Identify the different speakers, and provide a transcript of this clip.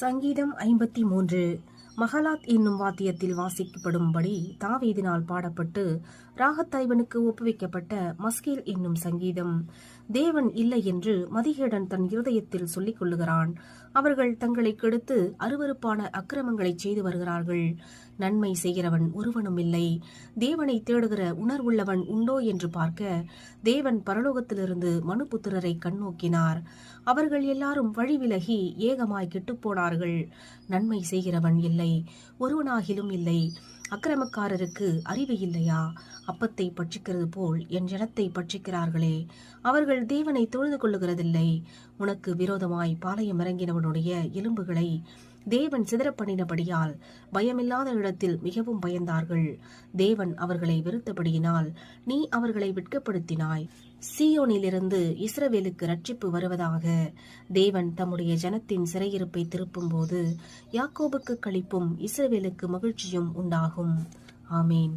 Speaker 1: சங்கீதம் ஐம்பத்தி மூன்று. மகலாத் என்னும் வாத்தியத்தில் வாசிக்கப்படும்படி தாவீதினால் பாடப்பட்டு ராகத்தைவனுக்கு ஒப்புவிக்கப்பட்ட மஸ்கேல் என்னும் சங்கீதம் தேவன் இல்லை என்று மதிகேடன் தன் இருதயத்தில் சொல்லிக் கொள்ளுகிறான். அவர்கள் தங்களை கெடுத்து அருவருப்பான அக்கிரமங்களை செய்து வருகிறார்கள். நன்மை செய்கிறவன் ஒருவனும் இல்லை. தேவனை தேடுகிற உணர்வுள்ளவன் உண்டோ என்று பார்க்க தேவன் பரலோகத்திலிருந்து மனுபுத்திரரை கண்ணோக்கினார். அவர்கள் எல்லாரும் வழி விலகி ஏகமாய் கெட்டுப்போனார்கள் நன்மை செய்கிறவன் இல்லை. ஒருவனாகிலும் இல்லை. அக்கிரமக்காரருக்கு அறிவு இல்லையா? அப்பத்தை பட்சிக்கிறது போல் என் ஜனத்தை பட்சிக்கிறார்களே. அவர்கள் தேவனை தொழுது கொள்ளுகிறதில்லை. உனக்கு விரோதமாய் பாளையம் இறங்கினவனுடைய எலும்புகளை தேவன் சிதறப்பண்ணினபடியால் பயமில்லாத இடத்தில் மிகவும் பயந்தார்கள். தேவன் அவர்களை வெறுத்தபடியினால் நீ அவர்களை வெட்கப்படுத்தினாய். சீயோனிலிருந்து இஸ்ரவேலுக்கு ரட்சிப்பு வருவதாக தேவன் தம்முடைய ஜனத்தின் சிறையிருப்பை திருப்பும்போது யாக்கோபுக்கு களிப்பும் இஸ்ரவேலுக்கு மகிழ்ச்சியும் உண்டாகும். ஆமேன்.